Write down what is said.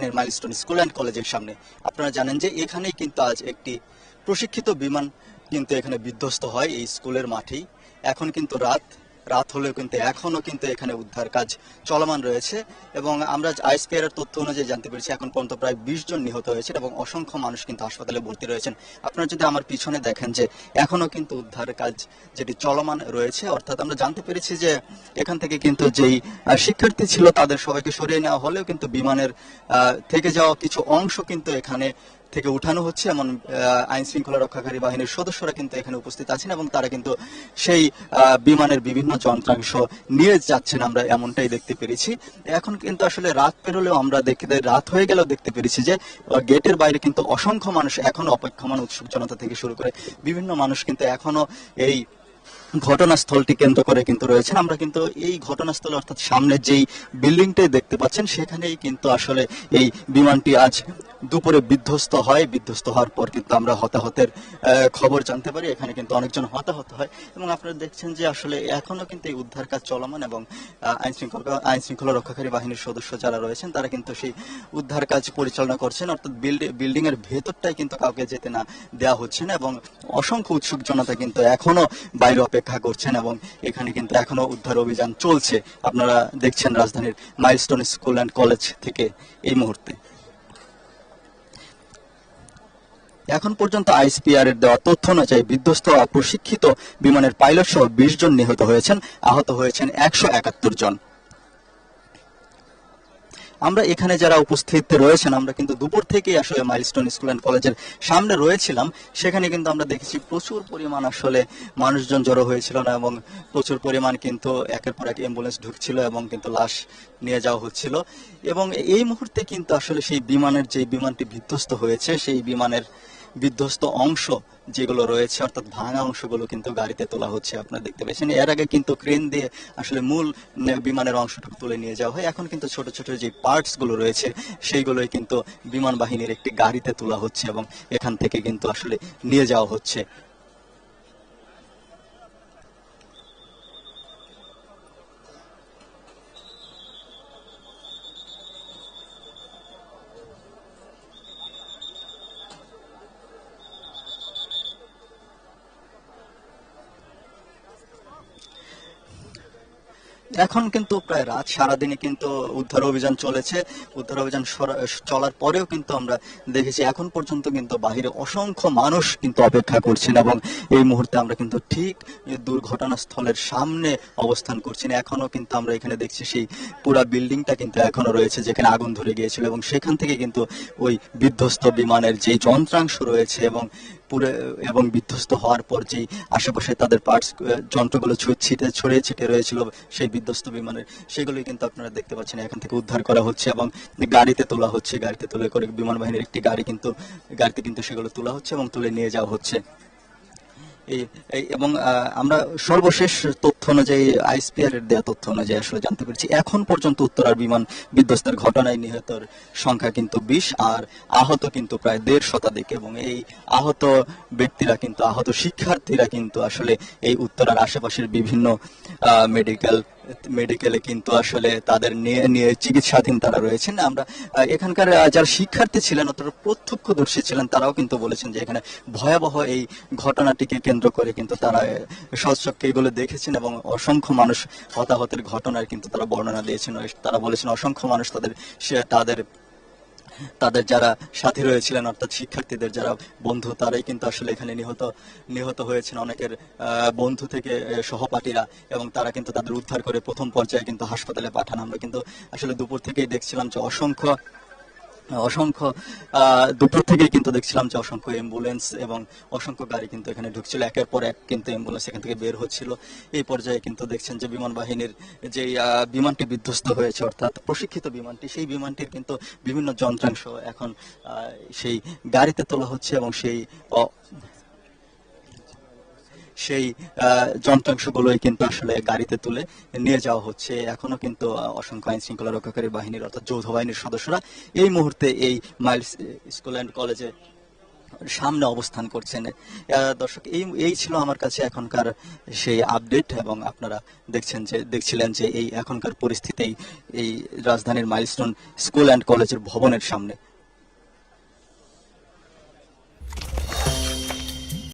রাজধানীর milestone school and কলেজের সামনে। আপনারা জানেন যে এখানেই কিন্তু আজ একটি প্রশিক্ষিত বিমান কিন্তু এখানে বিধ্বস্ত হয় এই স্কুলের মাঠেই। এখন কিন্তু রাত রাত হলেও কিন্তু এখনও কিন্তু এখানে উদ্ধার কাজ চলমান রয়েছে এবং আমরা আইএসপিআর এর তথ্য অনুযায়ী জানতে পেরেছি, এখন পর্যন্ত প্রায় বিশ জন নিহত হয়েছে এবং অসংখ্য মানুষ কিন্তু হাসপাতালে ভর্তি রয়েছেন। আপনারা যদি আমার পিছনে দেখেন যে এখনও কিন্তু উদ্ধার কাজ যেটি চলমান রয়েছে, অর্থাৎ আমরা জানতে পেরেছি যে এখান থেকে কিন্তু যেই শিক্ষার্থী ছিল তাদের সবাইকে সরিয়ে নেওয়া হলেও কিন্তু বিমানের থেকে যাওয়া কিছু অংশ কিন্তু এখানে থেকে উঠানো হচ্ছে, এমন আইন শৃঙ্খলা রক্ষাকারী বাহিনীর সদস্যরা কিন্তু এখানে উপস্থিত আছেন এবং তারা কিন্তু সেই বিমানের বিভিন্ন যন্ত্রাংশ নিয়ে যাচ্ছেন, আমরা এমনটাই দেখতে পেরেছি। এখন কিন্তু আসলে রাত পেরোলেও আমরা দেখতে রাত হয়ে গেলেও দেখতে পেরেছি যে গেটের বাইরে কিন্তু অসংখ্য মানুষ এখনও অপেক্ষমান উৎসুক জনতা থেকে শুরু করে বিভিন্ন মানুষ কিন্তু এখনও এই ঘটনাস্থলটি কেন্দ্র করে কিন্তু রয়েছেন। আমরা কিন্তু এই ঘটনাস্থলে অর্থাৎ সামনে যেই বিল্ডিংটাই দেখতে পাচ্ছেন, সেখানেই কিন্তু আসলে এই বিমানটি আজ দুপুরে বিধ্বস্ত হয়। বিধ্বস্ত হওয়ার পর কিন্তু আমরা হতাহতের খবর জানতে পারি। এখানে কিন্তু অনেকজন হতাহত হয় এবং আপনারা দেখছেন যে আসলে এখনও কিন্তু এই উদ্ধার কাজ চলমান এবং আইন শৃঙ্খলা আইন শৃঙ্খলা রক্ষাকারী বাহিনীর সদস্য যারা রয়েছেন, তারা কিন্তু সেই উদ্ধার কাজ পরিচালনা করছেন। অর্থাৎ বিল্ডিং এর ভেতরটাই কিন্তু কাউকে যেতে না দেওয়া হচ্ছে না এবং অসংখ্য উৎসুক জনতা কিন্তু এখনও বাইরে করছেন এবং এখানে কিন্তু এখনও উদ্ধার অভিযান চলছে। আপনারা দেখছেন রাজধানীর মাইলস্টোন স্কুল অ্যান্ড কলেজ থেকে এই মুহূর্তে। এখন পর্যন্ত আইসিপিআর এর দেওয়া তথ্য অনুযায়ী বিধ্বস্ত হওয়া প্রশিক্ষিত বিমানের পাইলট সহ বিশ জন নিহত হয়েছেন, আহত হয়েছেন একশো একাত্তর জন। আমরা এখানে যারা উপস্থিত রয়েছেন, আমরা কিন্তু দুপুর থেকেই আসলে মাইলস্টোন স্কুল অ্যান্ড কলেজের সামনে রয়েছিলাম। সেখানে কিন্তু আমরা দেখেছি প্রচুর পরিমাণ আসলে মানুষজন জড়ো হয়েছিল না এবং প্রচুর পরিমাণ কিন্তু একের পর এক অ্যাম্বুলেন্স ঢুকছিল এবং কিন্তু লাশ নিয়ে যাওয়া হচ্ছিল। এবং এই মুহূর্তে কিন্তু আসলে সেই বিমানের যে বিমানটি বিধ্বস্ত হয়েছে, সেই বিমানের বিধ্বস্ত অংশ যেগুলো রয়েছে, অর্থাৎ ভাঙা অংশগুলো কিন্তু গাড়িতে তোলা হচ্ছে, আপনারা দেখতে পেয়েছেন। এর আগে কিন্তু ক্রেন দিয়ে আসলে মূল বিমানের অংশটুকু তুলে নিয়ে যাওয়া হয়। এখন কিন্তু ছোট ছোট যে পার্টসগুলো রয়েছে, সেইগুলোই কিন্তু বিমান বাহিনীর একটি গাড়িতে তোলা হচ্ছে এবং এখান থেকে কিন্তু আসলে নিয়ে যাওয়া হচ্ছে। এখন কিন্তু প্রায় রাত, সারাদিনে কিন্তু উদ্ধার অভিযান চলেছে। উদ্ধার অভিযান চলার পরেও কিন্তু আমরা দেখেছি এখন পর্যন্ত কিন্তু বাহিরে অসংখ্য মানুষ কিন্তু অপেক্ষা করছেন এবং এই মুহূর্তে আমরা কিন্তু ঠিক দুর্ঘটনাস্থলের সামনে অবস্থান করছি। না এখনও কিন্তু আমরা এখানে দেখছি সেই পুরা বিল্ডিংটা কিন্তু এখনও রয়েছে, যেখানে আগুন ধরে গিয়েছিল এবং সেখান থেকে কিন্তু ওই বিধ্বস্ত বিমানের যে যন্ত্রাংশ রয়েছে এবং পুরো এবং বিধ্বস্ত হওয়ার পর যেই আশেপাশে তাদের পার্টস যন্ত্রগুলো ছিটে, ছড়িয়ে ছিটে রয়েছিল, সেই বিধ্বস্ত বিমানের, সেগুলোই কিন্তু আপনারা দেখতে পাচ্ছেন, এখান থেকে উদ্ধার করা হচ্ছে এবং গাড়িতে তোলা হচ্ছে, গাড়িতে তুলে করে বিমান বাহিনীর একটি গাড়ি কিন্তু, গাড়িতে কিন্তু সেগুলো তোলা হচ্ছে এবং তুলে নিয়ে যাওয়া হচ্ছে। এবং আমরা সর্বশেষ তথ্য অনুযায়ী আইসপিআর এর দেওয়া তথ্য অনুযায়ী আসলে জানতে পেরেছি। এখন পর্যন্ত উত্তরার বিমান বিধ্বস্তের ঘটনায় নিহতের সংখ্যা কিন্তু বিশ, আর আহত কিন্তু প্রায় দেড় শতাধিক, এবং এই আহত ব্যক্তিরা কিন্তু, আহত শিক্ষার্থীরা কিন্তু আসলে এই উত্তরার আশেপাশের বিভিন্ন মেডিকেল মেডিকেলে কিন্তু আসলে তাদের নিয়ে নিয়ে চিকিৎসাধীন তারা রয়েছেন। আমরা এখানকার যারা শিক্ষার্থী ছিলেন অথবা প্রত্যক্ষদর্শী ছিলেন, তারাও কিন্তু বলেছেন যে এখানে ভয়াবহ এই ঘটনাটিকে কেন্দ্র করে কিন্তু তারা সচক্ষে এগুলো দেখেছেন এবং অসংখ্য মানুষ হতাহতের ঘটনার কিন্তু তারা বর্ণনা দিয়েছেন। তারা বলেছেন, অসংখ্য মানুষ তাদের তাদের তাদের যারা সাথী রয়েছিলেন, অর্থাৎ শিক্ষার্থীদের যারা বন্ধু, তারাই কিন্তু আসলে এখানে নিহত নিহত হয়েছেন। অনেকের বন্ধু থেকে সহপাঠীরা এবং তারা কিন্তু তাদের উদ্ধার করে প্রথম পর্যায়ে কিন্তু হাসপাতালে পাঠান। আমরা কিন্তু আসলে দুপুর থেকেই দেখছিলাম যে অসংখ্য অসংখ্য দুপুর থেকে কিন্তু দেখছিলাম যে অসংখ্য অ্যাম্বুলেন্স এবং অসংখ্য গাড়ি কিন্তু এখানে ঢুকছিল। একের পর এক কিন্তু অ্যাম্বুলেন্স এখান থেকে বের হচ্ছিল। এই পর্যায়ে কিন্তু দেখছেন যে বিমান বাহিনীর যে বিমানটি বিধ্বস্ত হয়েছে, অর্থাৎ প্রশিক্ষিত বিমানটি, সেই বিমানটির কিন্তু বিভিন্ন যন্ত্রাংশ এখন সেই গাড়িতে তোলা হচ্ছে এবং সেই সেই যন্ত্রাংশগুলোই কিন্তু আসলে গাড়িতে তুলে নিয়ে যাওয়া হচ্ছে। এখনও কিন্তু অসংখ্য আইন শৃঙ্খলা রক্ষাকারী বাহিনীর অর্থাৎ যৌথ বাহিনীর সদস্যরা এই মুহূর্তে এই মাইলস স্কুল অ্যান্ড কলেজে সামনে অবস্থান করছেন। দর্শক, এই এই ছিল আমার কাছে এখনকার সেই আপডেট এবং আপনারা দেখছেন যে, দেখছিলেন যে এই এখনকার পরিস্থিতি এই রাজধানীর মাইলস্টোন স্কুল অ্যান্ড কলেজের ভবনের সামনে।